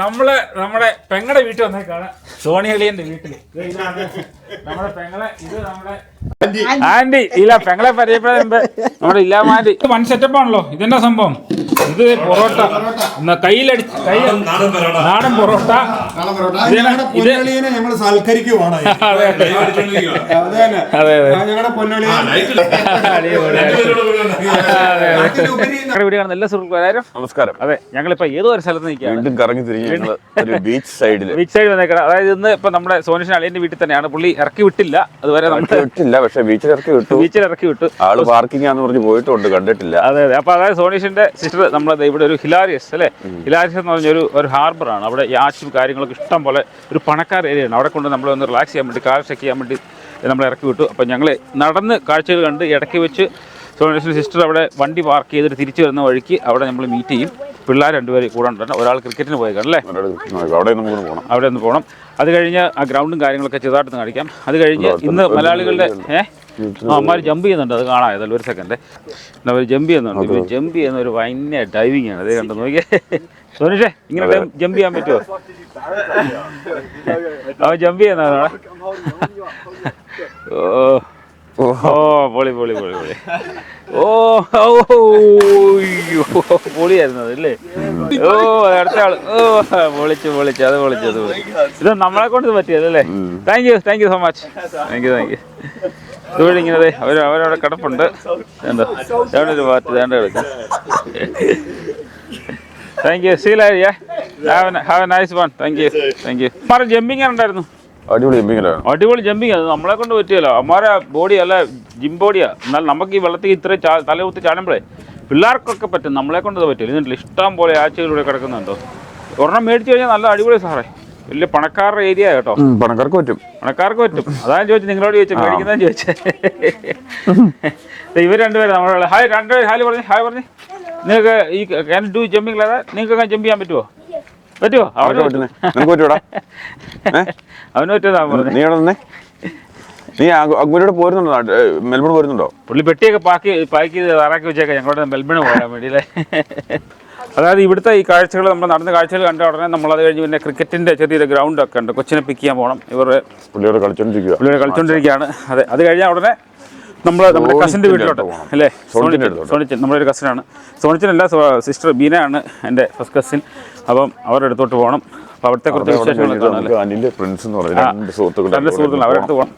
നമ്മൾ നമ്മുടെ പെങ്ങളുടെ വീട്ടിൽ വന്നേക്കാണ്. സോണി അളിയന്റെ വീട്ടിൽ. നമ്മുടെ പെങ്ങളെ ഇത് നമ്മുടെ ആന്റി. ഇല്ല പെങ്ങളെ പരിചയപ്പെടാൻ മുമ്പ് നമ്മുടെ ഇല്ലാമാന്റി ഇത് വൺ സെറ്റപ്പ് ആണല്ലോ ഇതെന്താ സംഭവം? ഇത് പൊറോട്ട. കയ്യിലടിച്ച് കൈ നാടൻ പൊറോട്ട. ഞങ്ങൾ സൽക്കരിക്കുവാണ്. അതെ അതെ. അതെ അതെ. വീട് കാണുന്ന എല്ലാ സുഹൃത്തുക്കളും നമസ്കാരം. അതെ ഞങ്ങളിപ്പോ ഏതോ ഒരു സ്ഥലത്ത് വീണ്ടും കറങ്ങി തിരിഞ്ഞ് ഒരു ബീച്ച് സൈഡിൽ ബീച്ച് സൈഡ് വന്നേക്കണം. അതായത് ഇന്ന് ഇപ്പൊ നമ്മുടെ സോനിഷൻ അളിയന്റെ വീട്ടിൽ തന്നെയാണ്. പുള്ളി ഇറക്കി വിട്ടില്ല. അതുവരെ നമ്മൾ വിട്ടില്ല പക്ഷെ ബീച്ചിൽ ഇറക്കി വിട്ടു. ബീച്ചിൽ ഇറക്കി വിട്ടു. ആൾ പാർക്കിംഗ് ആന്ന് പറഞ്ഞ് പോയിട്ടുണ്ട് കണ്ടിട്ടില്ല. അതെ അതെ. അപ്പൊ അതായത് സോനീഷിന്റെ സിസ്റ്റർ നമ്മളെ ഇവിടെ ഒരു ഹിലാരിയസ് അല്ലെ? ഹിലാരിയസ് എന്ന് പറഞ്ഞ ഒരു ഒരു ആണ്. അവിടെ യാച്ചും കാര്യങ്ങളൊക്കെ ഇഷ്ടം പോലെ ഒരു പണക്കാർ ആണ്. അവിടെ കൊണ്ട് നമ്മൾ ഒന്ന് റിലാക്സ് ചെയ്യാൻ വേണ്ടി കാർ ചെക്ക് ചെയ്യാൻ വേണ്ടി നമ്മൾ ഇറക്കി വിട്ടു. അപ്പം ഞങ്ങൾ നടന്ന് കാഴ്ചകൾ കണ്ട് ഇടയ്ക്ക് വെച്ച് സോനീഷിന്റെ സിസ്റ്റർ അവിടെ വണ്ടി പാർക്ക് ചെയ്തിട്ട് തിരിച്ചു വരുന്ന വഴിക്ക് അവിടെ നമ്മൾ മീറ്റ് ചെയ്യും. പിള്ളേർ രണ്ടുപേര് കൂടെ ഉണ്ടല്ലോ. ഒരാൾ ക്രിക്കറ്റിന് പോയേക്കാണ് അല്ലേ? അവിടെ നമുക്ക് പോകണം അവിടെ ഒന്ന് പോകണം അത് കഴിഞ്ഞ് ആ ഗ്രൗണ്ടും കാര്യങ്ങളൊക്കെ ചെറുതായിട്ടൊന്ന് കാണിക്കാം. അത് കഴിഞ്ഞ് ഇന്ന് മലയാളികളുടെ ഏഹ് ആ അമ്മമാർ ജമ്പ് ചെയ്യുന്നുണ്ട്. അത് കാണാം. ഏതായാലും ഒരു സെക്കൻഡ് അവർ ജമ്പ് ചെയ്യുന്നുണ്ട്. ഇവർ ജമ്പ് ചെയ്യുന്ന ഒരു ഭയങ്കര ഡൈവിങ് ആണ്. അതേ കണ്ടു നോക്കിയേ. സോനിഷേ ഇങ്ങനെ ജമ്പ് ചെയ്യാൻ പറ്റുമോ അവ ജമ്പ് ചെയ്യുന്നതാണ് ഓ ഓ പൊളി പൊളി പൊളി പൊളി. ഓ പൊളിയായിരുന്നു അത് അല്ലേ? ഓ അടുത്ത ആൾ ഓ പൊളിച്ചു പൊളിച്ചു അത് പൊളിച്ചു അത് പൊളിച്ചു. ഇത് നമ്മളെ കൊണ്ട് പറ്റിയതല്ലേ thank you thank you so much thank you thank you ഇതുവഴി ഇങ്ങനെ അവർ അവരവിടെ കിടപ്പുണ്ട്. എന്താ ഒരു പാർട്ടി വേണ്ട കിടക്കാം thank you സീലാരിയ have a nice one thank you thank you മാറി ജമ്പിങ് ഉണ്ടായിരുന്നു അടിപൊളി എമ്മിങ്ങലാണ് അടിപൊളി ജമ്പിങ് അത് നമ്മളെ കൊണ്ട് പറ്റിയല്ലോ. അമ്മാരെ ബോഡി അല്ല ജിം ബോഡിയാ എന്നാൽ നമുക്ക് ഈ വെള്ളത്തിൽ ഇത്ര തലകുത്തി ചാടുമ്പോഴേ പിള്ളേർക്കൊക്കെ പറ്റും. നമ്മളെ കൊണ്ട് അത് പറ്റില്ല. ഇതിന്റെ ഇഷ്ടം പോലെ ആഴ്ചകളിലൂടെ കിടക്കുന്നുണ്ടോ? ഒരെണ്ണം മേടിച്ചു കഴിഞ്ഞാൽ നല്ല അടിപൊളി സാറേ. വലിയ പണക്കാരുടെ ഏരിയ കേട്ടോ. പണക്കാർക്ക് പറ്റും. പണക്കാർക്ക് പറ്റും. അതാണ് ചോദിച്ചത്. നിങ്ങളോട് ചോദിച്ചു മേടിക്കുന്ന ചോദിച്ചേ ഇവർ രണ്ടുപേരും നമ്മളെ ഹായ് രണ്ടുപേരും ഹായ് പറഞ്ഞു ഹായ് പറഞ്ഞു. നിങ്ങൾക്ക് ഈ ക്യാൻ ഡു ജമ്പിങ് നിങ്ങൾക്ക് ജമ്പ് ചെയ്യാൻ പറ്റുമോ പറ്റുമോ അവർക്ക് പറ്റുന്നേ. നിനക്ക് പറ്റൂടാ അവന് പറ്റുന്നതാ പറഞ്ഞത് നീ എവിടെ നീ അഗ്മൂരിയുടെ പോരുന്നുണ്ടോ? മെൽബൺ പോരുന്നുണ്ടോ? പുള്ളി പെട്ടിയൊക്കെ പാക്ക് പാക്ക് ചെയ്ത് തറാക്കി വെച്ചേക്കാം. ഞങ്ങളുടെ മെൽബണ് പോകാൻ വേണ്ടിയില്ലേ? അതായത് ഇവിടുത്തെ ഈ കാഴ്ചകൾ നമ്മൾ നടന്ന കാഴ്ചകൾ കണ്ട ഉടനെ നമ്മൾ അത് കഴിഞ്ഞ് പിന്നെ ക്രിക്കറ്റിന്റെ ചെറിയൊരു ഗ്രൗണ്ട് ഒക്കെ ഉണ്ട്. കൊച്ചിനെ പിക്ക് ചെയ്യാൻ പോകണം ഇവർ പുള്ളിയോട് കളിച്ചോണ്ടിരിക്കുക പുള്ളിയോട് കളിച്ചോണ്ടിരിക്കുകയാണ്. അതെ അത് കഴിഞ്ഞാൽ ഉടനെ നമ്മൾ നമ്മുടെ കസിന്റെ വീട്ടിലോട്ട് പോകണം. അല്ലേ. സോണിച്ചൻ. നമ്മുടെ ഒരു കസിനാണ് സോണിച്ചൻ അല്ല സിസ്റ്റർ ബീനയാണ് എന്റെ ഫസ്റ്റ് കസിൻ അപ്പം അവരുടെ അടുത്തോട്ട് പോകണം. അവിടുത്തെ കുറച്ച് വിശേഷങ്ങളൊക്കെ എന്ന് പറയുന്നത് രണ്ട് സുഹൃത്തുക്കൾ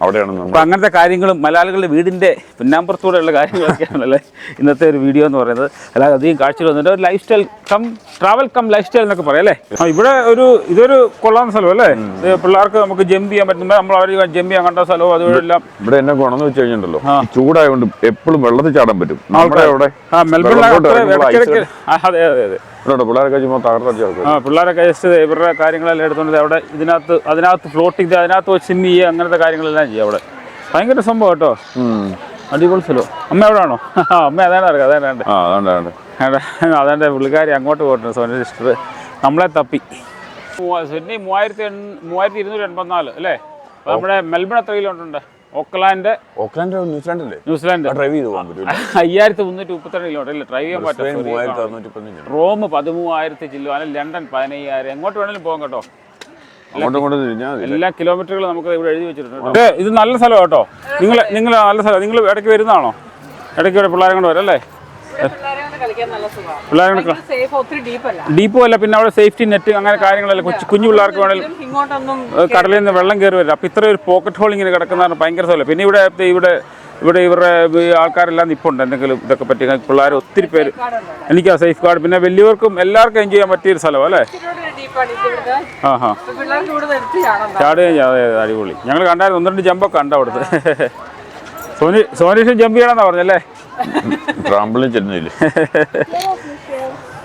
അവിടെയാണ് അപ്പോൾ അങ്ങനത്തെ കാര്യങ്ങളും മലയാളികളുടെ വീടിന്റെ പിന്നാമ്പുറത്തൂടെയുള്ള കാര്യങ്ങളൊക്കെയാണല്ലേ ഇന്നത്തെ ഒരു വീഡിയോ എന്ന് പറയുന്നത്. അല്ലാതെ അധികം കാഴ്ചകൾ വന്നിട്ട് ഒരു lifestyle cum travel cum lifestyle എന്നൊക്കെ പറയാം അല്ലേ? ഇവിടെ ഒരു ഇതൊരു കൊള്ളാവുന്ന സ്ഥലം അല്ലേ പിള്ളേർക്ക് നമുക്ക് ജമ്പ് ചെയ്യാൻ പറ്റുമ്പോൾ നമ്മൾ അവർ ജമ്പ് ചെയ്യാൻ കണ്ട സ്ഥലവും അതുപോലെല്ലാം ഇവിടെ എന്നെ ഗുണമെന്ന് വെച്ച് കഴിഞ്ഞിട്ടുണ്ടല്ലോ? ചൂടായതുകൊണ്ട് എപ്പോഴും വെള്ളത്തിൽ ചാടാൻ പറ്റും. നമ്മുടെ അവിടെ അതെ അതെ അതെ. പിള്ളേരൊക്കെ ചുമ്മാ തകർത്തടിച്ച് പിള്ളേരൊക്കെ ജസ്റ്റ് ഇവരുടെ കാര്യങ്ങളെല്ലാം എടുത്തുകൊണ്ട് അവിടെ ഇതിനകത്ത് അതിനകത്ത് ഫ്ലോട്ടിങ് അതിനകത്ത് വെച്ച് സ്വിം ചെയ്യുക അങ്ങനത്തെ കാര്യങ്ങളെല്ലാം ചെയ്യും അവിടെ. ഭയങ്കര സംഭവം കേട്ടോ. അടിപൊളി സ്ഥലം. അമ്മ എവിടെയാണോ അമ്മ അതാണ് അറിയാം അതാണ് ആ അതാണ്ട് പുള്ളിക്കാരി അങ്ങോട്ട് പോയിട്ടുണ്ട് സോനി സിസ്റ്റർ നമ്മളെ തപ്പി. സിഡ്നി മൂവായിരത്തി എൺ മൂവായിരത്തി ഇരുന്നൂറ്റി എൺപത്തിനാല് അല്ലേ? നമ്മുടെ മെൽബൺ എത്ര കിലോമീറ്റർ ഉണ്ട്? ഓക്ലാൻഡ്. ഓക്ലാൻഡ് ന്യൂസിലാൻഡ് അല്ലേ ന്യൂസിലാൻഡ്. ഡ്രൈവ് ചെയ്ത് പോകാൻ പറ്റും അയ്യായിരത്തി മുന്നൂറ്റി മുപ്പത്തിരണ്ട് കിലോമീറ്റർ ഇല്ല? ഡ്രൈവ് ചെയ്യാൻ പറ്റും റോം പതിമൂവായിരത്തി ചില്ലോ അല്ലെങ്കിൽ ലണ്ടൻ പതിനയ്യായിരം. എങ്ങോട്ട് വേണമെങ്കിലും പോകാം കേട്ടോ. എല്ലാ കിലോമീറ്ററുകളും നമുക്ക് ഇവിടെ എഴുതി വെച്ചിട്ടുണ്ട്. ഇത് ഇത് നല്ല സ്ഥലം കേട്ടോ. നിങ്ങൾ നിങ്ങൾ നല്ല സ്ഥലം നിങ്ങൾ ഇടയ്ക്ക് വരുന്നതാണോ? ഇടയ്ക്ക് ഇവിടെ പിള്ളേരെ കൊണ്ട് വരും അല്ലേ പിള്ളേരെ നല്ല സുഖമാണ്. പിള്ളേരെ കൊണ്ട് സേഫ് ഒത്തിരി ഡീപ്പല്ല ഡീപ്പും അല്ല പിന്നെ അവിടെ സേഫ്റ്റി നെറ്റ് അങ്ങനെ കാര്യങ്ങളല്ല കൊച്ചു കുഞ്ഞു പിള്ളേർക്ക് വേണമെങ്കിലും കടലിൽ നിന്ന് വെള്ളം കയറി വരില്ല അപ്പം ഇത്ര ഒരു പോക്കറ്റ് ഹോൾ ഇങ്ങനെ കിടക്കുന്നതാണ് ഭയങ്കര സ്ഥലം പിന്നെ ഇവിടെ ഇവിടെ ഇവിടെ ഇവരുടെ ആൾക്കാരെല്ലാം നിപ്പുണ്ട്. എന്തെങ്കിലും ഇതൊക്കെ പറ്റി പിള്ളേർ ഒത്തിരി പേര് എനിക്ക് ആ സേഫ് ഗാർഡ് പിന്നെ വലിയവർക്കും എല്ലാവർക്കും എൻജോയ് ചെയ്യാൻ പറ്റിയൊരു സ്ഥലം അല്ലേ? ആ ഹാ. ചാടുകയും അടിപൊളി. ഞങ്ങൾ കണ്ടായിരുന്നു. ഒന്ന് രണ്ട് ജമ്പൊക്കെ ഉണ്ട് അവിടുത്തെ സോനി സോനീഷൻ ജമ്പ് ചെയ്യണമെന്നാ പറഞ്ഞല്ലേ? ട്രാമ്പിളിൽ ചെന്നില്ല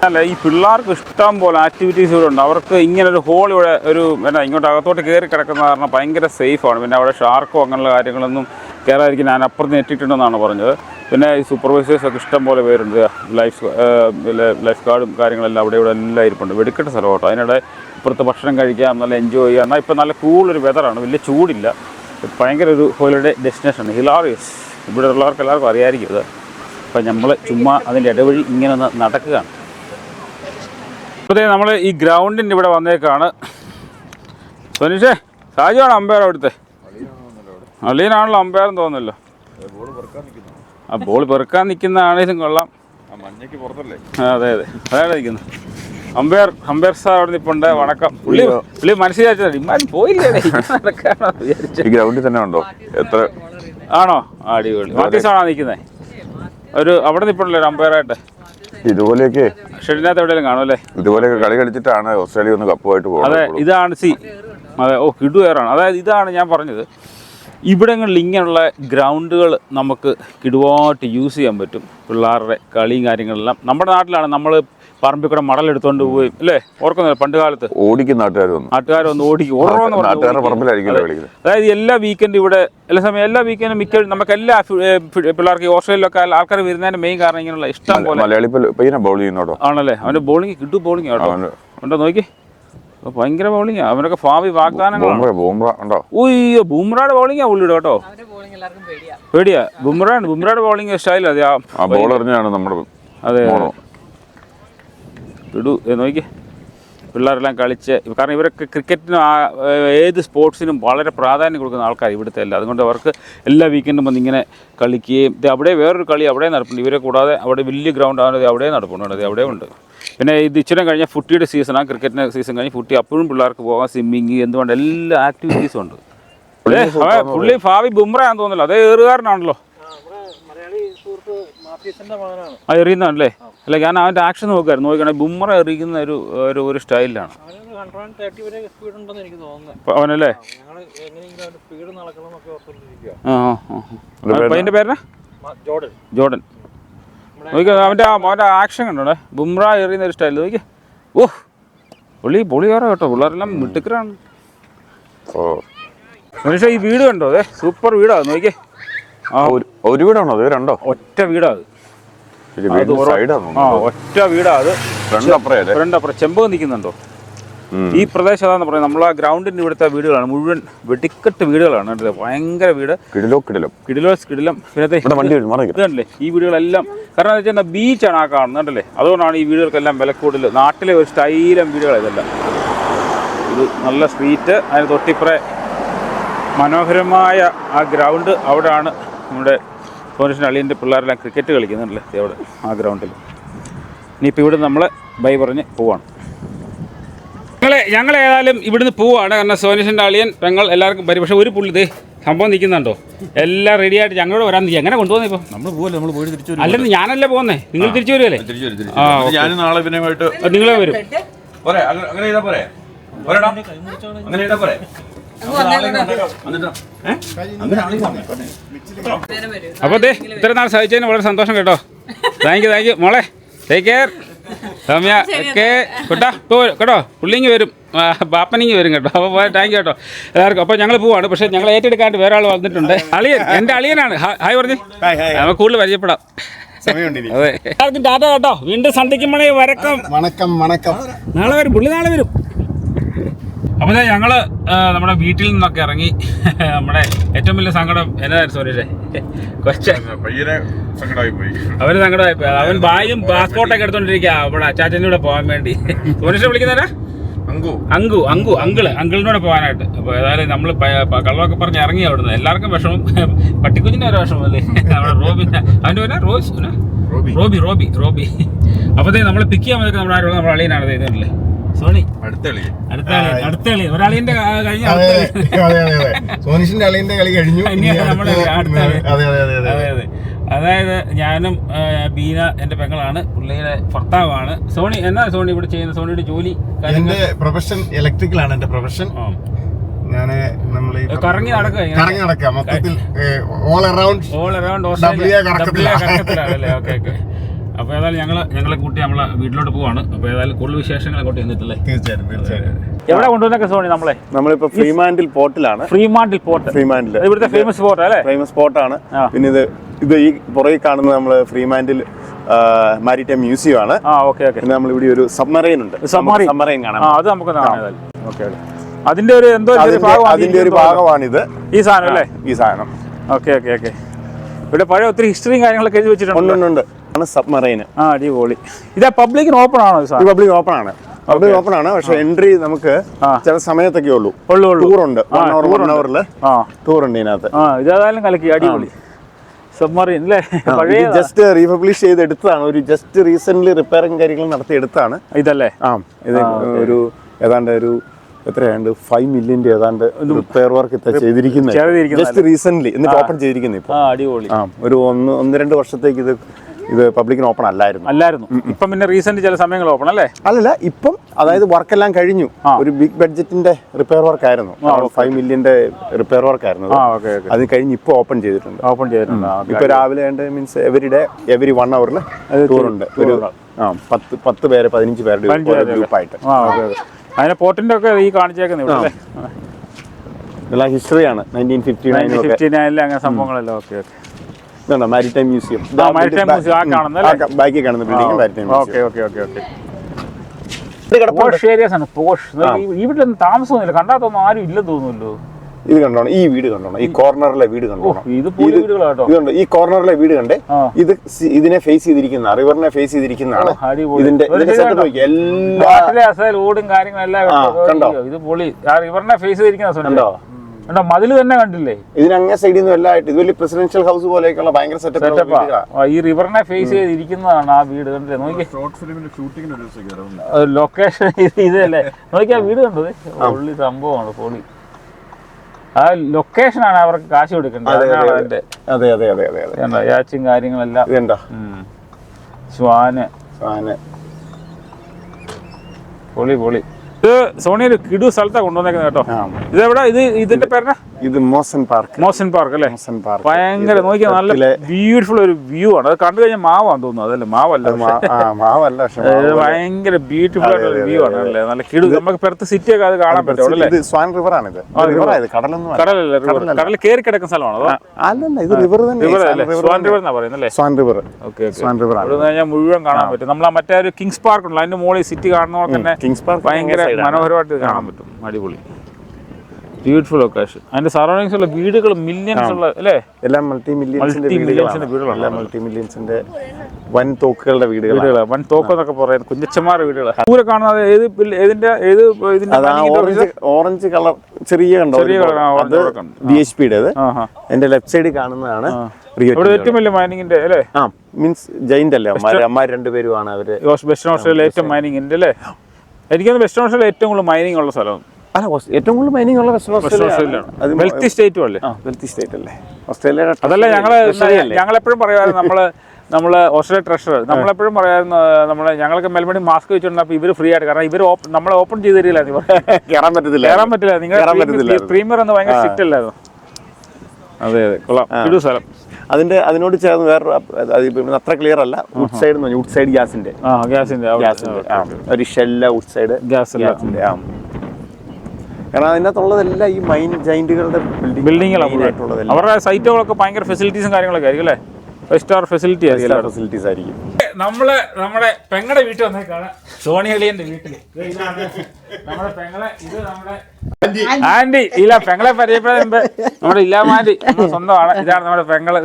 അല്ല ഈ പിള്ളേർക്ക് ഇഷ്ടം പോലെ ആക്ടിവിറ്റീസ് ഇവിടെ ഉണ്ട്. അവർക്ക് ഇങ്ങനെ ഒരു ഹോൾ ഇവിടെ ഒരു എന്നാ ഇങ്ങോട്ട് അകത്തോട്ട് കയറി കിടക്കുന്ന കാരണം ഭയങ്കര സേഫാണ് പിന്നെ അവിടെ ഷാർക്കോ അങ്ങനെയുള്ള കാര്യങ്ങളൊന്നും കയറാതിരിക്കും ഞാൻ അപ്പുറത്ത് നെറ്റിട്ടുണ്ടെന്നാണ് പറഞ്ഞത്. പിന്നെ ഈ സൂപ്പർവൈസേഴ്സ് ഒക്കെ ഇഷ്ടം പോലെ പേരുണ്ട്. ലൈഫ് ലൈഫ് ഗാർഡും കാര്യങ്ങളെല്ലാം അവിടെ ഇവിടെ എല്ലാം ഇരിപ്പുണ്ട്. വെടുക്കേണ്ട സ്ഥലമാട്ടോ അതിനിടെ ഇപ്പുറത്ത് ഭക്ഷണം കഴിക്കാം നല്ല എൻജോയ് ചെയ്യാം. എന്നാൽ ഇപ്പം നല്ല കൂളൊരു വെതറാണ് വലിയ ചൂടില്ല. ഭയങ്കര ഒരു ഹോളിഡേ ഡെസ്റ്റിനേഷനാണ്. ഹിലാറിയസ്. ഇവിടെ ഉള്ളവർക്ക് എല്ലാവർക്കും അറിയാമായിരിക്കും ഇത്. അപ്പം നമ്മൾ ചുമ്മാ അതിന്റെ ഇടവഴി ഇങ്ങനെ ഒന്ന് നടക്കുകയാണ്. ഇപ്പോഴത്തേക്ക് നമ്മൾ ഈ ഗ്രൗണ്ടിന്റെ ഇവിടെ വന്നേക്കാണ്. സുനീഷേ സാജുവാണ് അമ്പയർ അവിടുത്തെ. അലീനാണല്ലോ അമ്പയർ തോന്നുന്നല്ലോ. ആ ബോൾ പെറുക്കാൻ നിൽക്കുന്ന ആണേലും കൊള്ളാം. അതെ അതെ. അതാണ് നിൽക്കുന്നത് അമ്പയർ അമ്പയർ സാർ അവിടെ നിൽപ്പുണ്ട് വണക്കം. പുള്ളി പുള്ളി മനസ്സിലാച്ചാൽ ഇമ്മാരും പോയില്ലേ? ഈ ഗ്രൗണ്ടിൽ തന്നെ ഉണ്ടോ? എത്ര ആണോ? അടിപൊളി. മാത്യൂസ് ആണോ നിൽക്കുന്നത് ഒരു അവിടെ നിൽപ്പുണ്ടല്ലോ ഒരു അമ്പയറായിട്ട്. ഇതുപോലെയൊക്കെ ഷെഡിനകത്ത് എവിടെയെങ്കിലും കാണും അല്ലേ? ഇതുപോലെയൊക്കെ കളി കളിച്ചിട്ടാണ് ഓസ്ട്രേലിയ ഒന്ന് കപ്പുമായിട്ട് അതെ ഇതാണ് സി. അതെ ഓ കിടുവേറാണ് അതായത് ഇതാണ് ഞാൻ പറഞ്ഞത്. ഇവിടങ്ങളിൽ ഇങ്ങനെയുള്ള ഗ്രൗണ്ടുകൾ നമുക്ക് കിടുവായിട്ട് യൂസ് ചെയ്യാൻ പറ്റും. പിള്ളേരുടെ കളിയും കാര്യങ്ങളെല്ലാം. നമ്മുടെ നാട്ടിലാണ് നമ്മൾ പറമ്പിൽ കൂടെ മടലെടുത്തോണ്ട് പോയി. അല്ലേ? ഓർക്കുന്നില്ല പണ്ട് കാലത്ത് ഓടിക്കും നാട്ടുകാർ വന്നു. നാട്ടുകാർ ഒന്ന് ഓടിക്കും. അതായത് എല്ലാ വീക്കെൻഡ് ഇവിടെ എല്ലാ സമയം എല്ലാ വീക്കെൻഡും മിക്ക നമുക്ക് എല്ലാ പിള്ളേർക്ക് ഓസ്ട്രേലിയയിലൊക്കെ ആൾക്കാർ വരുന്നതിന്റെ മെയിൻ കാരണം ഇങ്ങനെയുള്ള ഇഷ്ടം പോലെ. മലയാളി പയ്യ- പയ്യനെ ബൗൾ ചെയ്യുന്നോട്ടോ ആണല്ലേ? അവന്റെ ബോളിംഗ് കിട്ടു ബോളിംഗ് കേട്ടോ ഉണ്ടോ നോക്കി? ഭയങ്കര ബോളിംഗ് അവനൊക്കെ ഭാവി വാഗ്ദാനങ്ങളാണ്. ഉയ്യോ ബുംറയുടെ ബോളിംഗ് ആ പുള്ളിയുടെ കേട്ടോ. അവന്റെ ബോളിംഗ് എല്ലാവർക്കും പേടിയാ. പേടിയാ. ബുംറയാണ് ബുംറയുടെ ബോളിംഗ് സ്റ്റൈൽ അതെ. ബോൾ എറിഞ്ഞാണ് നമ്മുടെ അതെ. ഇടു. നോക്കി പിള്ളേരെല്ലാം കളിച്ച് കാരണം ഇവരൊക്കെ ക്രിക്കറ്റിനും ആ- ഏത് സ്പോർട്സിനും വളരെ പ്രാധാന്യം കൊടുക്കുന്ന ആൾക്കാർ ഇവിടുത്തെ അല്ല അതുകൊണ്ട് അവർക്ക് എല്ലാ വീക്കെൻഡും വന്ന് ഇങ്ങനെ കളിക്കുകയും ഇത് അവിടെ വേറൊരു കളി അവിടെ നടപ്പുണ്ട്. ഇവരെ കൂടാതെ അവിടെ വലിയ ഗ്രൗണ്ട് ആണ് അവിടെ നടപ്പുണ്ട് അവിടെ ഉണ്ട്. പിന്നെ ഇത് ഇച്ചിരി കഴിഞ്ഞാൽ ഫുട്ടിയുടെ സീസണാണ് ക്രിക്കറ്റിന്റെ സീസൺ കഴിഞ്ഞ് ഫുട്ടി അപ്പോഴും പിള്ളേർക്ക് പോകാം സ്വിമ്മിങ് എന്തുകൊണ്ട് എല്ലാ ആക്ടിവിറ്റീസും ഉണ്ട്. പുള്ളി ഭാവി ബുംറയാന്ന് തോന്നുന്നില്ല. അതേ ഏറുകാരനാണല്ലോ. ആ എറിയുന്നതല്ലേ അല്ല ഞാൻ അവന്റെ ആക്ഷൻ നോക്കായിരുന്നു നോക്കുകയാണെങ്കിൽ ബുമ്മറ എറിയുന്ന ഒരു ഒരു ഒരു സ്റ്റൈലിലാണ് അവനൊരു ഹൺഡ്രഡ് തേർട്ടി വരെ സ്പീഡ് ഉണ്ടെന്ന് എനിക്ക് തോന്നുന്നത് അവനല്ലേ. പയ്യന്റെ പേരെന്നാ ജോർഡൻ. ജോർഡൻ. നോക്കി അവന്റെ ആ അവന്റെ ആക്ഷൻ കണ്ടോടെ? ബുംറ എറിയുന്ന ഒരു സ്റ്റൈൽ നോക്കി ഓ പുള്ളി കയറാം കേട്ടോ. പിള്ളേരെല്ലാം മിട്ടുക്കരാണ് ഓ. മനുഷ്യ ഈ വീട് കണ്ടോ? അതെ സൂപ്പർ വീടാ. നോക്കിയേ ആ. ഒരു- ഒരു വീടാണോ? അത് രണ്ടോ? ഒറ്റ വീടാ അത് ഇത് വീടിന്റെ ആ സൈഡാണോ ഒറ്റ വീടാ അത്. രണ്ട് അപ്പുറയല്ലേ ഫ്രണ്ട് ചെമ്പകം നിൽക്കുന്നുണ്ടോ? ഈ പ്രദേശം അതാന്ന് പറയുന്നത് നമ്മൾ ആ ഗ്രൗണ്ടിന്റെ ഇവിടുത്തെ വീടുകളാണ്. മുഴുവൻ വെടിക്കെട്ട് വീടുകളാണ് ഭയങ്കര വീട്. കിടിലോ കിടിലോ. കിടിലോസ് കിടിലം. പിന്നെ ഈ വീടുകളെല്ലാം. കാരണം എന്താ വെച്ചാൽ ബീച്ചാണ് ആ കാണുന്നത് കണ്ടല്ലേ? അതുകൊണ്ടാണ് ഈ വീടുകൾക്കെല്ലാം വില കൂടുതൽ നാട്ടിലെ ഒരു സ്റ്റൈലം വീടുകളാണ് ഇതെല്ലാം. ഇത് നല്ല സ്ട്രീറ്റ് അതിന് തൊട്ടിപ്പുറേ മനോഹരമായ ആ ഗ്രൗണ്ട് അവിടെയാണ് നമ്മുടെ സോനേഷൻ അളിയന്റെ പിള്ളേരെല്ലാം ക്രിക്കറ്റ് കളിക്കുന്നുണ്ടല്ലേ ദേ അവിടെ ആ ഗ്രൗണ്ടിൽ. ഇനിയിപ്പോൾ ഇവിടെ നമ്മൾ ബൈ പറഞ്ഞ് പോവാണ്. ഞങ്ങളെ ഞങ്ങൾ ഏതായാലും ഇവിടുന്ന് പോവാണ്. കാരണം സോനേഷന്റെ അളിയൻ പെങ്ങൾ എല്ലാവർക്കും വരും. പക്ഷേ ഒരു പുള്ളി ദേ സംഭവം നിൽക്കുന്നുണ്ടോ? എല്ലാം റെഡി ആയിട്ട് ഞങ്ങളോട് വരാൻ നിൽക്കുക എങ്ങനെ കൊണ്ടുപോകുന്നത് ഇപ്പോൾ നമ്മൾ പോവല്ലേ? നമ്മൾ പോയി തിരിച്ചു വരും അല്ലെന്ന് ഞാനല്ലേ പോകുന്നേ? നിങ്ങൾ തിരിച്ചു വരുമല്ലേ തിരിച്ചു വരും ഞാൻ നാളെ പിന്നെ നിങ്ങളെ വരും. പോരെ അങ്ങ- അങ്ങനെ ചെയ്താൽ പോരെ? അങ്ങനെ ഇടാ ദേ ഇത്ര നാൾ സഹിച്ചതിന് വളരെ സന്തോഷം കേട്ടോ. താങ്ക് യു താങ്ക് യു മോളെ ടേക്ക് കെയർ സൗമ്യ ഒക്കെ കേട്ടോ ഇപ്പോൾ കേട്ടോ പുള്ളിങ്ങി വരും. പാപ്പനിങ്ങി ബാപ്പനിങ്ങി വരും കേട്ടോ. അപ്പോൾ താങ്ക് യു കേട്ടോ. എല്ലാവർക്കും. അപ്പോൾ ഞങ്ങൾ പോവാണ്. പക്ഷേ ഞങ്ങൾ ഏറ്റെടുക്കാണ്ട് വേറെ ആൾ വന്നിട്ടുണ്ട്. അളിയൻ എന്റെ അളിയനാണ്. ഹാ- ഹായ് പറഞ്ഞു. നമുക്ക് കൂടുതൽ പരിചയപ്പെടാം. അതെ. എല്ലാവർക്കും ടാറ്റ കേട്ടോ. വീണ്ടും സന്ധിക്കുമ്പോഴേ വരക്കം. വണക്കം വണക്കം. നാളെ വരും. പുള്ളി നാളെ വരും. അപ്പോൾ ഞങ്ങൾ നമ്മുടെ വീട്ടിൽ നിന്നൊക്കെ ഇറങ്ങി. നമ്മുടെ ഏറ്റവും വലിയ സങ്കടം എന്നതായിരുന്നു സോറി കൊച്ച. പയ്യനെ സങ്കടമായി പോയി. അവന്. അവൻ ബാഗും പാസ്പോർട്ടൊക്കെ എടുത്തോണ്ടിരിക്കുക അവിടെ അച്ചാച്ചന്റെ കൂടെ പോകാൻ വേണ്ടി. സുരേഷ് വിളിക്കുന്നേരാ അങ്കു. അങ്കു അങ്കു അങ്കിൾ. അങ്കിളിനോട് പോകാനായിട്ട് അപ്പോൾ ഏതായാലും നമ്മൾ കള്ളമൊക്കെ പറഞ്ഞ് ഇറങ്ങി അവിടുന്ന്. എല്ലാവർക്കും വിഷമം. പട്ടിക്കുഞ്ഞിന്റെ ഒരു വിഷമം അല്ലേ? നമ്മുടെ റോബി അവന്റെ പേര് Rose Robbie. Robbie Robbie Robbie. അപ്പോഴത്തേ നമ്മൾ പിക്ക് ചെയ്യാൻ വന്നൊക്കെ നമ്മുടെ നമ്മുടെ അളിയനാണ് ഇതല്ലേ സോണി. അടുത്ത കളി അടുത്ത കളി അടുത്ത കളി ഒരാളിന്റെ കഴിഞ്ഞ അതെ അതെ അതെ അതെ സോനിഷിന്റെ അളിയന്റെ കളി കഴിഞ്ഞു. ഇനി നമ്മുടെ അടുത്ത- കളി. അതെ അതെ അതെ അതെ. അതെ അതെ. അതായത് ഞാനും ആ, ബീന എന്റെ പെങ്ങളാണ്. പുള്ളിയുടെ ഭർത്താവാണ്. സോണി എന്നാ സോണി ഇവിടെ ചെയ്യുന്ന സോണിയുടെ ജോലി കാര്യങ്ങൾ? എന്റെ പ്രൊഫഷൻ ഇലക്ട്രിക്കൽ ആണ് എന്റെ പ്രൊഫഷൻ. ആ. ഞാൻ നമ്മൾ കറങ്ങി നടക്കുക ഇങ്ങനെ? കറങ്ങി നടക്കുക. മൊത്തത്തിൽ ഓൾ അറൌണ്ട് ഓൾ അറൗണ്ട് ഡബ്ല്യു കറക്കത്തില്ല. അല്ലേ ഓക്കെ ഓക്കെ. അപ്പോൾ ഏതായാലും ഞങ്ങൾ ഞങ്ങളെ കൂട്ടി നമ്മളെ വീട്ടിലോട്ട് പോവാണ്. അപ്പോൾ ഏതായാലും കൂടുതൽ വിശേഷങ്ങളെ അങ്ങോട്ട് ചെന്നിട്ടില്ലേ തീർച്ചയായിട്ടും തീർച്ചയായിട്ടും. എവിടെ കൊണ്ടുവന്നൊക്കെ സോണി നമ്മളെ? നമ്മളിപ്പോ ഫ്രീമാൻഡിൽ പോർട്ടിലാണ്. Fremantle port. ഫ്രീമാൻഡിൽ ഇവിടുത്തെ ഫേമസ് പോർട്ട് അല്ലേ? ഫേമസ് പോർട്ടാണ് ആണ്. പിന്നെ ഇത് ഇത് ഈ പുറകെ കാണുന്നത് നമ്മൾ ഫ്രീമാൻഡിൽ മാരിടൈം മ്യൂസിയം ആണ്. ആ ഓക്കെ ഓക്കെ. പിന്നെ നമ്മൾ ഇവിടെ ഒരു സബ്മറൈൻ ഉണ്ട്. സബ്മറൈൻ. കാണാം. ആ അത് നമുക്ക് അതിന്റെ ഒരു എന്തോ ഒരു അതിന്റെ അതിന്റെ ഒരു ഭാഗമാണിത്. ഈ സാധനം അല്ലേ? ഈ സാധനം. Okay okay okay. ഇവിടെ പഴയ ഒത്തിരി ഹിസ്റ്ററിയും കാര്യങ്ങളൊക്കെ എഴുതി വെച്ചിട്ടുണ്ട്. ഉണ്ട് ഉണ്ട്. ആണ് സബ്മറൈൻ. ആ അടിപൊളി. ഇതാ പബ്ലിക്കിന് ഓപ്പൺ ആണോ ഈ പബ്ലിക് ഓപ്പൺ ആണ്. അവിടെ ഓപ്പൺ ആണ്. പക്ഷെ എൻട്രി നമുക്ക് ചില സമയത്തൊക്കെ ഉള്ളൂ. ടൂർ ഉണ്ട്. വൺ അവർ tour വൺ അവറിൽ ആ. ടൂർ ഉണ്ട് ഇതിനകത്ത്. ആ ഇതേതായാലും കലക്കി അടിപൊളി. സബ്മറീൻ അല്ലേ പഴയ ജസ്റ്റ് റീപബ്ലിഷ് ചെയ്ത് എടുത്തതാണ്. ഒരു ജസ്റ്റ് റീസെന്റ് റിപ്പയറിംഗ് കാര്യങ്ങൾ നടത്തി എടുത്താണ് ഇതല്ലേ? ആ ഇത് ഒരു ഏതാണ്ട് ഒരു എത്രയാണ്ട്? ഫൈവ് മില്യന്റെ ഏതാണ്ട് റിപ്പയർ വർക്ക് ചെയ്തിരിക്കുന്നത്. ജസ്റ്റ് റീസെന്റ് എന്നിട്ട് ഓപ്പൺ ചെയ്തിരിക്കുന്നത് ഇപ്പൊ. ആ അടിപൊളി. ആ ഒരു ഒന്ന് ഒന്ന് രണ്ട് വർഷത്തേക്ക് ഇത് ഇത് പബ്ലിക്കിന് ഓപ്പൺ അല്ലായിരുന്നു. അല്ലായിരുന്നു. ഇപ്പം പിന്നെ റീസെന്റ് ചില സമയങ്ങൾ ഓപ്പൺ അല്ലേ? അല്ലല്ല ഇപ്പം അതായത് വർക്ക് എല്ലാം കഴിഞ്ഞു ഒരു ബിഗ് ബഡ്ജറ്റിന്റെ റിപ്പയർ വർക്ക് ആയിരുന്നു. ഫൈവ് മില്യന്റെ റിപ്പയർ വർക്ക് ആയിരുന്നു അത്. കഴിഞ്ഞ് ഇപ്പൊ ഓപ്പൺ ചെയ്തിട്ടുണ്ട്. ഓപ്പൺ ചെയ്തിട്ടുണ്ട്. ഇപ്പൊ രാവിലെ means every day every one അവറിൽ tour ഉണ്ട്. ഒരു പത്ത് പത്ത് പേര് പതിനഞ്ച് പേരുടെ ഗ്രൂപ്പായിട്ട് അതിന്റെ പോർട്ടിന്റെ ഒക്കെ ഈ കാണിച്ചേക്കുന്നത് ഇവിടെ ഇതെല്ലാം ഹിസ്റ്ററിയാണ് നയന്റീൻ ഫിഫ്റ്റി നയൻ ഫിഫ്റ്റി നയനിലെ അങ്ങനെ സംഭവങ്ങളല്ലോ. ഓക്കെ ഓക്കെ ഇതുണ്ടോ മാരിടൈം മ്യൂസിയം Maritime Museum, ആ കാണുന്നത് ബാക്കി കാണുന്ന building maritime okay okay okay okay. Posh areas ആണ് പോഷ് ഈ വീട്ടിലൊന്നും താമസമൊന്നുമില്ല. കണ്ടാത്തൊന്നും ആരും ഇല്ലെന്ന് തോന്നുമല്ലോ ഇത് കണ്ടോണം ഈ വീട് കണ്ടോണം ഈ കോർണറിലെ വീട് കണ്ടോണം. ഇതുണ്ട് ഈ കോർണറിലെ വീട് കണ്ടേ ഇത് ഇതിനെ ഫേസ് ചെയ്തിരിക്കുന്ന റിവറിനെ ഫേസ് ചെയ്തിരിക്കുന്നതാണ് ഇതിന്റെ എല്ലാ ഓടും കാര്യങ്ങളെല്ലാം കണ്ടോ? ഇത് പൊളി. ആ റിവറിനെ ഫേസ് ചെയ്തിരിക്കുന്ന കണ്ടോ? കണ്ടോ മതിൽ തന്നെ കണ്ടില്ലേ? ഇതിനങ്ങേ സൈഡിൽ നിന്ന് എല്ലാം ആയിട്ട് ഇത് വലിയ പ്രസിഡൻഷ്യൽ ഹൗസ് പോലെയൊക്കെയുള്ള ഭയങ്കര സെറ്റപ്പാ ഈ റിവറിനെ ഫേസ് ചെയ്തിരിക്കുന്നതാണ് ആ വീട് കണ്ടില്ലേ നോക്കി ലൊക്കേഷൻ ഇത് ഇതല്ലേ? നോക്കി ആ വീട് കണ്ടത്? ഉള്ളി സംഭവമാണ് പൊളി. ആ ലൊക്കേഷനാണ് അവർക്ക് കാശ് കൊടുക്കേണ്ടത്. അതെ, അതെ, അതെ അതെ അതെ യാച്ചും കാര്യങ്ങളെല്ലാം. ഇത് കണ്ടോ ഉം. ശ്വാന്. പൊളി പൊളി. ഇത് സോണി ഒരു കിടു സ്ഥലത്താണ് കൊണ്ടുവന്നേക്കുന്നത് കേട്ടോ. ഇതെവിടെ? ഇത് ഇതിന്റെ പേരണ ഇത് മോസൻ പാർക്ക്. മോസൻ പാർക്ക് അല്ലേ? Mosman park. ഭയങ്കര നോക്കിയാൽ നല്ല ബ്യൂട്ടിഫുൾ ഒരു വ്യൂ ആണ്. അത് കണ്ടു കഴിഞ്ഞാൽ മാവാന്ന് തോന്നുന്നു. അതല്ലേ? മാവല്ല മാവല്ല ഭയങ്കര ബ്യൂട്ടിഫുൾ ആയിട്ടുള്ള വ്യൂ ആണ് അല്ലേ? നല്ല കിടു നമുക്ക് പെർത്ത് സിറ്റി ഒക്കെ അത് കാണാൻ പറ്റും അല്ലേ? സ്വാൻ റിവർ ആണ് ഇത്. കടലൊന്നും കടലല്ല റിവർ കടലിൽ കയറി കിടക്കുന്ന സ്ഥലമാണോ അല്ലല്ല ഇത് റിവർ തന്നെ സ്വാൻ. റിവർ എന്നാ പറയുന്നത് അല്ലേ? Swan river okay Swan river ആണ്. കഴിഞ്ഞാൽ മുഴുവൻ കാണാൻ പറ്റും. നമ്മൾ മറ്റേ ഒരു കിങ്സ് പാർക്ക് ഉണ്ടല്ലോ അതിന്റെ മുകളിൽ സിറ്റി കാണുന്ന പോലെ തന്നെ കിങ്സ് പാർക്ക് ഭയങ്കര മനോഹരമായിട്ട് കാണാൻ പറ്റും. അടിപൊളി. ബ്യൂട്ടിഫുൾ ലൊക്കേഷൻ അതിന്റെ സറൗണ്ടിങ്സ് ഉള്ള വീടുകൾ മില്യൺസ് ഉള്ള അല്ലേ? എല്ലാം മൾട്ടി മില്യൻസിന്റെ വീടുകളാണ്. എല്ലാം മൾട്ടി മില്യൻസിന്റെ വൻ തോക്കുകളുടെ വീടുകൾ വൻ തോക്ക് എന്നൊക്കെ പറയുന്നത് കുഞ്ഞച്ചന്മാരുടെ വീടുകൾ ദൂരെ കാണുന്നത് ഏത് ഏതിന്റെ ഏത് ഇതിന്റെ ഓറഞ്ച് കളർ ചെറിയ കണ്ടോ ചെറിയ. അത് ബി എച്ച് പിയുടേത് എന്റെ ലെഫ്റ്റ് സൈഡിൽ കാണുന്നതാണ് ഏറ്റവും വലിയ മൈനിങ്ങിന്റെ അല്ലേ? ആ മീൻസ് ജയിന്റ് അല്ലേ? അമ്മാര് അമ്മാര് രണ്ടുപേരുമാണ് അവർ. വെസ്റ്റേൺ ഓസ്ട്രേലിയ ഏറ്റവും മൈനിങ്ങിന്റെ അല്ലേ? എനിക്കൊന്ന് വെസ്റ്റേൺ ഓസ്ട്രേലിയ ഏറ്റവും കൂടുതൽ മൈനിങ് ഉള്ള സ്ഥലം. അല്ല ഏറ്റവും കൂടുതൽ മൈനിങ് ഉള്ള വെസ്റ്റേൺ സ്റ്റേറ്റ് ഓസ്ട്രേലിയ വെൽത്തി സ്റ്റേറ്റും അല്ലേ? വെൽത്തി സ്റ്റേറ്റ് അല്ലേ? ഓസ്ട്രേലിയ അതല്ല ഞങ്ങൾ? ഞങ്ങളെപ്പോഴും പറയാമായിരുന്നു നമ്മൾ നമ്മൾ ഓസ്ട്രേലിയ ട്രഷറർ നമ്മളെപ്പോഴും പറയായിരുന്നു നമ്മൾ ഞങ്ങൾക്ക് മെൽബണിൽ മാസ്ക് വെച്ചിട്ടുണ്ടപ്പോൾ ഇവർ ഫ്രീ ആയിട്ട് കാരണം ഇവർ നമ്മളെ ഓപ്പൺ ചെയ്ത് തരില്ല കേറാൻ പറ്റത്തില്ല കയറാൻ പറ്റില്ല നിങ്ങൾ പ്രീമിയർ എന്ന് ഭയങ്കര സ്ട്രിക്റ്റ് അല്ലായിരുന്നു? അതെ അതെ. കൊള്ളാം. ഒരു സ്ഥലം. അതിന്റെ അതിനോട് ചേർന്ന് വേറെ അത് അത്ര ക്ലിയർ അല്ല. വുഡ് സൈഡ് വുഡ് സൈഡ് ഗ്യാസിന്റെ. ആ ഗ്യാസിന്റെ ഗ്യാസിന്റെ. ഒരു ഷെല്ല വുഡ് സൈഡ് ഗ്യാസിന്റെ ആ. കാരണം അതിനകത്തുള്ളതെല്ലാം ഈ മൈൻ ജൈന്റുകളുടെ ബിൽഡിങ്ങുകളാണ് അവരുടെ സൈറ്റുകളൊക്കെ ഭയങ്കര ഫെസിലിറ്റീസും കാര്യങ്ങളൊക്കെ ആയിരിക്കും അല്ലേ? ഫൈവ് സ്റ്റാർ ഫെസിലിറ്റി ആയിരിക്കും ഫെസിലിറ്റീസ് ആയിരിക്കും. നമ്മൾ നമ്മുടെ പെങ്ങളുടെ വീട്ടിൽ വന്നേക്കാണ് സോണി അളിയന്റെ വീട്ടിൽ. നമ്മുടെ പെങ്ങളെ ഇത് നമ്മുടെ ആന്റി ഇല്ല പെങ്ങളെ പരിചയപ്പെടാൻ നമ്മുടെ ഇല്ലാമാന്റി സ്വന്തമാണ് ഇതാണ് നമ്മുടെ പെങ്ങൾ.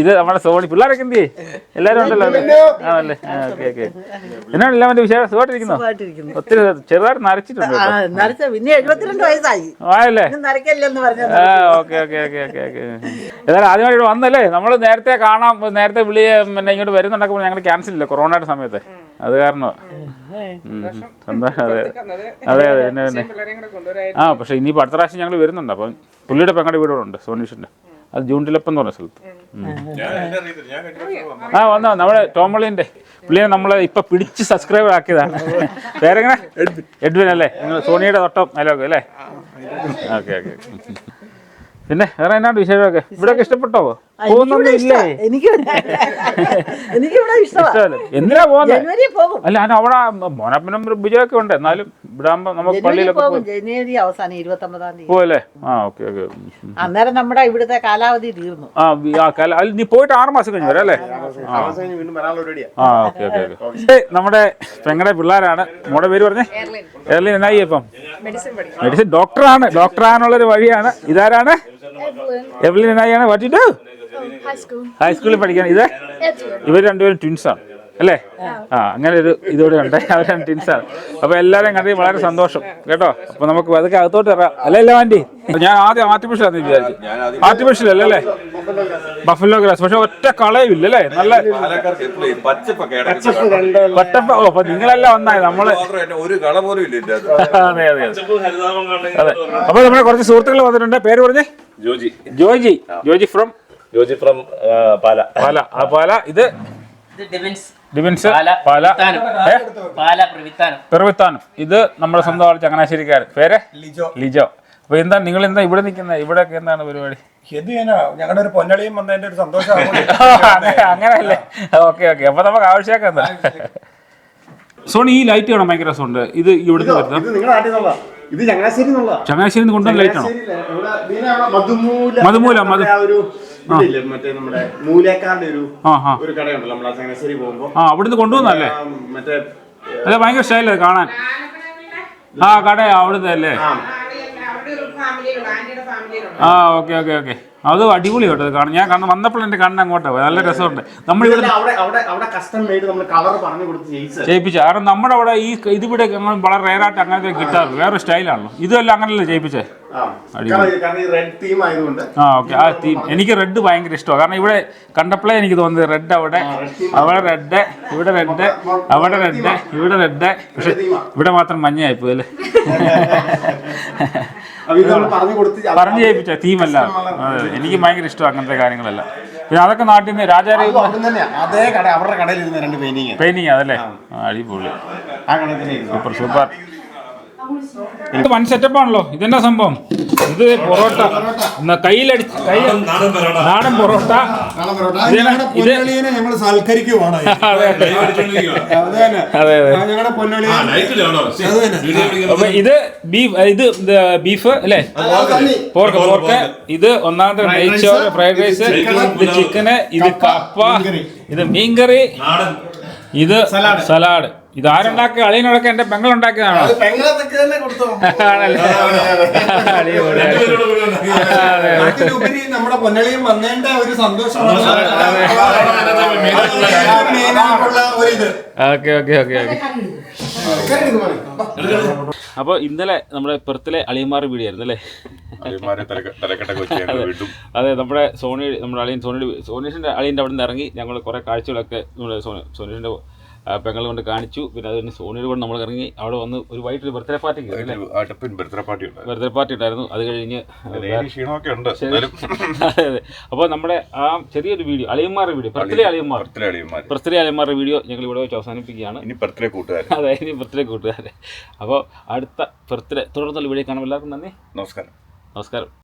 ഇത് നമ്മുടെ സോണി. പിള്ളേരൊക്കെ എന്ത് ചെയ്യേ എല്ലാരും ഉണ്ടല്ലോ? ആണല്ലേ? Okay okay. എന്നാണ് ഇല്ലാമാന്റെ വിശേഷം? സുഖമായിട്ടിരിക്കുന്നു. ഒത്തിരി ചെറുതായിട്ട് നരച്ചിട്ടുണ്ട് ആയല്ലേ? ആ okay okay okay okay okay. ഏതായാലും ആദ്യമായിട്ട് ഇവിടെ വന്നല്ലേ? നമ്മൾ നേരത്തെ കാണാം നേരത്തെ വിളി പിന്നെ ഇങ്ങോട്ട് വരുന്നുണ്ടാക്കുമ്പോൾ ഞങ്ങൾ ക്യാൻസൽ ഇല്ല കൊറോണയുടെ സമയത്ത്. അത് കാരണം. സന്തോഷം അതെ അതെ. അതെ എന്നെ പിന്നെ ആ പക്ഷെ ഇനിയിപ്പോൾ അടുത്ത പ്രാവശ്യം ഞങ്ങൾ വരുന്നുണ്ട്. അപ്പം പുള്ളിയുടെ പെങ്ങളുടെ വീടുകളുണ്ട് സോണീഷിന്റെ അത് ജൂണ്ടിലപ്പം എന്ന് പറഞ്ഞ സ്ഥലത്ത്. ആ വന്നോ നമ്മുടെ ടോമളിന്റെ പുള്ളിയെ നമ്മൾ ഇപ്പൊ പിടിച്ച് സബ്സ്ക്രൈബർ ആക്കിയതാണ്. പേരെങ്ങനെ? എഡ്വിൻ അല്ലേ? നിങ്ങൾ സോണിയുടെ തൊട്ടം അയലോക്കെ അല്ലേ? Okay okay. പിന്നെ വേറെ എന്നാണ്ട് വിശേഷമൊക്കെ? ഇവിടെയൊക്കെ ഇഷ്ടപ്പെട്ടോ? പോകുന്നൊന്നും ഇല്ലേ? എനിക്ക് എനിക്കിവിടെ ഇഷ്ടമാണ് ഇഷ്ടമല്ലേ? എന്തിനാ പോകുന്നത് ജനുവരി പോകും. അല്ല ഞാൻ അവിടെ മോനപ്പനും വിജയൊക്കെ ഉണ്ട്. എന്നാലും ഇവിടെ നമുക്ക് ജനുവരി പള്ളിയിലൊക്കെ പോകും. പോകും ജനുവരി അവസാനം ഇരുപത്തി ഒമ്പതാം തീയതി ആ ഓക്കെ ഓക്കെ. അന്നേരം നമ്മുടെ ഇവിടുത്തെ കാലാവധി തീർന്നു. ആ കാല നീ പോയിട്ട് ആറ് മാസം കഴിഞ്ഞു വരാം അല്ലേ? ആ ഓക്കെ ഓക്കെ ഓക്കെ. നമ്മുടെ പെങ്ങളുടെ പിള്ളേരാണ്. മോടെ പേര് പറഞ്ഞേ? എയർലൈൻ. എന്നായി ഇപ്പം? മെഡിസിൻ ഡോക്ടറാണ്. ഡോക്ടറാണുള്ളൊരു വഴിയാണ്. ഇതാരാണ്? എവ്ലിൻ എന്നായിയാണ് വാട്ട് ഡു ഹൈസ്കൂളിൽ പഠിക്കാൻ. ഇത് ഇവർ രണ്ടുപേരും ട്വിൻസ് ആണ് അല്ലേ? ആ അങ്ങനെ ഒരു ഇതോടെ ഉണ്ട്. അവരാണ് ടിൻസാണ് അപ്പൊ എല്ലാവരെയും കണ്ടി വളരെ സന്തോഷം. കേട്ടോ? അപ്പൊ നമുക്ക് അതൊക്കെ അകത്തോട്ട് ഇറങ്ങാം. അല്ലേ അല്ലേ വണ്ടി ഞാൻ ആദ്യം ആർട്ടിഫിഷ്യൽ ആണെന്ന് വിചാരിച്ചു. ആർട്ടിഫിഷ്യൽ അല്ലേ അല്ലേ? ബഫലോ ഗ്രാസ് പക്ഷെ ഒറ്റ കളയുമില്ല അല്ലേ നല്ല വട്ടപ്പ ഓ അപ്പൊ നിങ്ങളെല്ലാം ഒന്നായി. നമ്മൾ ഒരു കള പോലും ഇല്ല അതെ അതെ അതെ. അതെ. അപ്പൊ നമ്മുടെ കുറച്ച് സുഹൃത്തുക്കൾ വന്നിട്ടുണ്ട്. പേര് പറഞ്ഞേ? Joji. Joji. Joji from Joji from Pala. പാല. ആ പാല. ഇത്? ഡിവിൻസ് പാല ഏ? പാല പ്രവിത്താനം. പിറവിത്താനം ഇത് നമ്മുടെ സ്വന്തം ആൾ ചങ്ങനാശ്ശേരിക്കാരൻ. പേര്? ലിജോ. ലിജോ. അപ്പൊ എന്താ നിങ്ങൾ എന്താ ഇവിടെ നിൽക്കുന്നത് ഇവിടെ എന്താണ് പരിപാടി? എന്ത് ചെയ്യാനാ? ഞങ്ങളുടെ ഒരു പൊന്നളിയും വന്നതിന്റെ ഒരു സന്തോഷം അങ്ങനെ അങ്ങനെയല്ലേ? Okay okay. അപ്പൊ നമുക്ക് ആവശ്യമൊക്കെ എന്താ? സോണി ഈ ലൈറ്റ് കാണാൻ ഭയങ്കര രസമുണ്ട്. ഇത് ഇവിടുന്ന് വരുന്നത്. ഇത് ഇത് ചങ്ങനാശ്ശേരി ചങ്ങനാശ്ശേരി കൊണ്ടുവന്ന ലൈറ്റ് ആണോ മധുമൂല മധുമൂല, ഒരു മറ്റേ നമ്മുടെ മൂലേക്കാരുടെ ഒരു കടയുണ്ടല്ലോ നമ്മൾ ചങ്ങനാശ്ശേരി പോകുമ്പോ. ആ അവിടുന്ന് കൊണ്ടുവന്നല്ലേ മറ്റേ അതെ ഭയങ്കര സ്റ്റൈലേ കാണാൻ. ആ കടയാ അവിടുത്തെ അല്ലേ ആ ഓക്കെ ഓക്കെ ഓക്കെ. അത് അടിപൊളി കേട്ടോ കാണാൻ. ഞാൻ കാരണം വന്നപ്പോൾ എന്റെ കണ്ണ് അങ്ങോട്ടാ പോയി. നല്ല രസമുണ്ട്. നമ്മൾ ചെയ്യിപ്പിച്ച കാരണം നമ്മുടെ അവിടെ ഈ ഇതിവിടെ വളരെ റയറായിട്ട് അങ്ങനത്തെ കിട്ടാറ് വേറെ സ്റ്റൈലാണല്ലോ ഇതെല്ലാം അങ്ങനല്ലേ ചെയ്യിപ്പിച്ചേ? ആ. കാരണം കാരണം ഓക്കെ. ആ തീം എനിക്ക് റെഡ് ഭയങ്കര ഇഷ്ടമാണ്. കാരണം ഇവിടെ കണ്ടപ്പോഴേ എനിക്ക് തോന്നുന്നത് റെഡ് അവിടെ അവിടെ റെഡ് ഇവിടെ റെഡ് അവിടെ റെഡ് ഇവിടെ റെഡ് പക്ഷെ ഇവിടെ മാത്രം മഞ്ഞയായിപ്പോയി അല്ലേ? പറഞ്ഞു കൊടുത്ത് പറഞ്ഞു ചെയ്യിപ്പിച്ച തീമല്ല എനിക്ക് ഭയങ്കര ഇഷ്ടം അങ്ങനത്തെ കാര്യങ്ങളല്ല. പിന്നെ അതൊക്കെ നാട്ടിൽ നിന്ന് രാജാരെ അതും കട അവരുടെ കടയിൽ ഇരുന്ന രണ്ട് പെയിന്റിങ് പെയിന്റിങ് അതല്ലേ? അടിപൊളി. ആ കടയിൽ തന്നെ സൂപ്പർ സൂപ്പർ ഇത് വൺ സെറ്റപ്പ് ആണല്ലോ. ഇതെന്നാ സംഭവം? ഇത് പൊറോട്ട. കയ്യിലടി കയ്യിലടിച്ച് കൈ നാടൻ പൊറോട്ട. ഇത് ഞങ്ങൾ സൽക്കരിക്കുവാണ്. ഞങ്ങളുടെ പൊന്നളിയെ ബീഫ് ഇത് ബീഫ് അല്ലേ? പോർക്ക് പോർക്ക് ഇത് ഒന്നാമത്തെ നെയ്ച്ചോറ് ഫ്രൈഡ് റൈസ് ഇത് ചിക്കന് ഇത് കപ്പ ഇത് മീൻകറി. ഇത് സലാഡ്. ഇത് ആരുണ്ടാക്കിയ അളിയനോടൊക്കെ എന്റെ പെങ്ങൾ ഉണ്ടാക്കിയതാണോ? പെങ്ങളതൊക്കെ തന്നെ കൊടുത്തോ. ആണല്ലേ? നമ്മുടെ പൊന്നളിയും വന്നതിന്റെ ഒരു സന്തോഷമാണ് അപ്പൊ ഒരു ഇത്. Okay okay okay okay. അപ്പോൾ ഇന്നലെ നമ്മുടെ പുറത്തിലെ അളിയന്മാർ വീടിയായിരുന്നു അല്ലേ? അതെ. നമ്മുടെ സോണി നമ്മുടെ അളിയൻ സോണി സോണീഷിന്റെ അളിയന്റെ അവിടെ നിന്ന് ഇറങ്ങി ഞങ്ങൾ കുറെ കാഴ്ചകളൊക്കെ നമ്മുടെ സോണി സോണീഷിന്റെ പെങ്ങൾ കൊണ്ട് കാണിച്ചു. പിന്നെ അത് കഴിഞ്ഞ് സോണിയുടെ കൂടെ നമ്മൾ ഇറങ്ങി അവിടെ വന്ന് ഒരു വൈകിട്ട് ബർത്ത്ഡേ പാർട്ടി ബർത്ത്ഡേ പാർട്ടി ഉണ്ടായിരുന്നു. ബർത്ത്ഡേ പാർട്ടി ഉണ്ടായിരുന്നു. അത് കഴിഞ്ഞ് ക്ഷീണമൊക്കെ ഉണ്ട് അതെ അതെ. അപ്പോൾ നമ്മുടെ ആ ചെറിയൊരു വീഡിയോ അളിയന്മാരുടെ വീഡിയോ ബർത്ത്ഡേ അളിയന്മാർ. ബർത്ത്ഡേ അളിയന്മാരുടെ വീഡിയോ ഞങ്ങൾ ഇവിടെ വെച്ച് അവസാനിപ്പിക്കുകയാണ്. ഇനി ബർത്ത്ഡേ കൂട്ടുകാർ അതെ ഇനി ബർത്ത്ഡേ കൂട്ടുകാരെ. അപ്പോൾ അടുത്ത ബർത്ത്ഡേ തുടർന്നുള്ള വീഡിയോ കാണുമ്പോൾ എല്ലാവർക്കും നന്ദി. നമസ്കാരം. നമസ്കാരം.